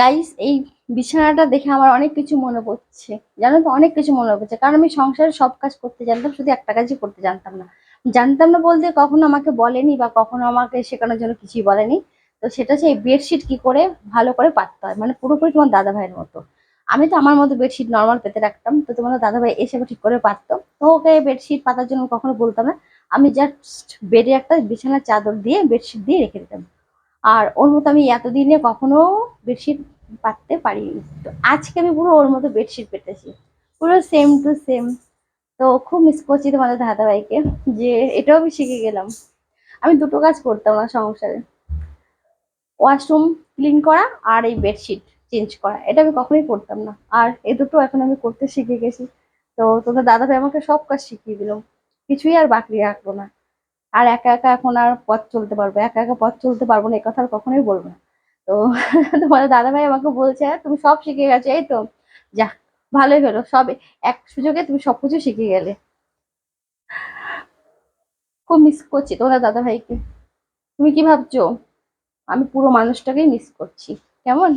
Guys এই বিছানাটা দেখে আমার অনেক কিছু মনে পড়ছে। জানো তো, অনেক কিছু মনে পড়ছে। কারণ আমি সংসারে সব কাজ করতে জানতাম, শুধু একটা কাজই করতে জানতাম না। জানতাম না বলতে কখনো আমাকে বলেনি বা কখনো আমাকে শেখানোর জন্য কিছুই বলেনি। তো সেটা হচ্ছে এই বেডশিট কি করে ভালো করে পাততে হয়। মানে পুরোপুরি তোমার দাদা ভাইয়ের মতো। আমি তো আমার মতো বেডশিট নর্মাল পেতে রাখতাম। তো তোমার দাদা ভাই এসে ঠিক করে পারতো তো ওকে বেডশিট পাতার জন্য কখনো বলতাম না। আমি জাস্ট বেডে একটা বিছানার চাদর দিয়ে বেডশিট দিয়ে রেখে দিতাম। আর ওর মতো আমি এতদিনে কখনো বেডশিট পাততে পারিনি। তো আজকে আমি পুরো ওর মতো বেডশিট পেতেছি। পুরো সেম টু সেম তো খুব মিস করছি তোমাদের দাদাভাইকে, যে এটাও আমি শিখে গেলাম। আমি দুটো কাজ করতাম না সংসারে। ওয়াশরুম ক্লিন করা আর এই বেডশিট চেঞ্জ করা। এটা আমি কখনোই করতাম না। আর এই দুটো এখন আমি করতে শিখে গেছি। তো তোদের দাদাভাই আমাকে সব কাজ শিখিয়ে দিল। কিছুই আর বাকি রাখব না। আর একা একা এখন আর পথ চলতে পারব একা একা পথ চলতে পারব না এ কথা আর কখনোই বলব না। তো তোমাদের দাদাভাই আমাকে বলছে "হ্যাঁ, তুমি সব শিখে গেছো এই তো যা ভালোই হলো সব এক সুযোগে তুমি সবকিছু শিখে গেলে। খুব মিস করছি তোমাদের দাদাভাইকে। তুমি কি ভাবছ? আমি পুরো মানুষটাকেই মিস করছি কেমন?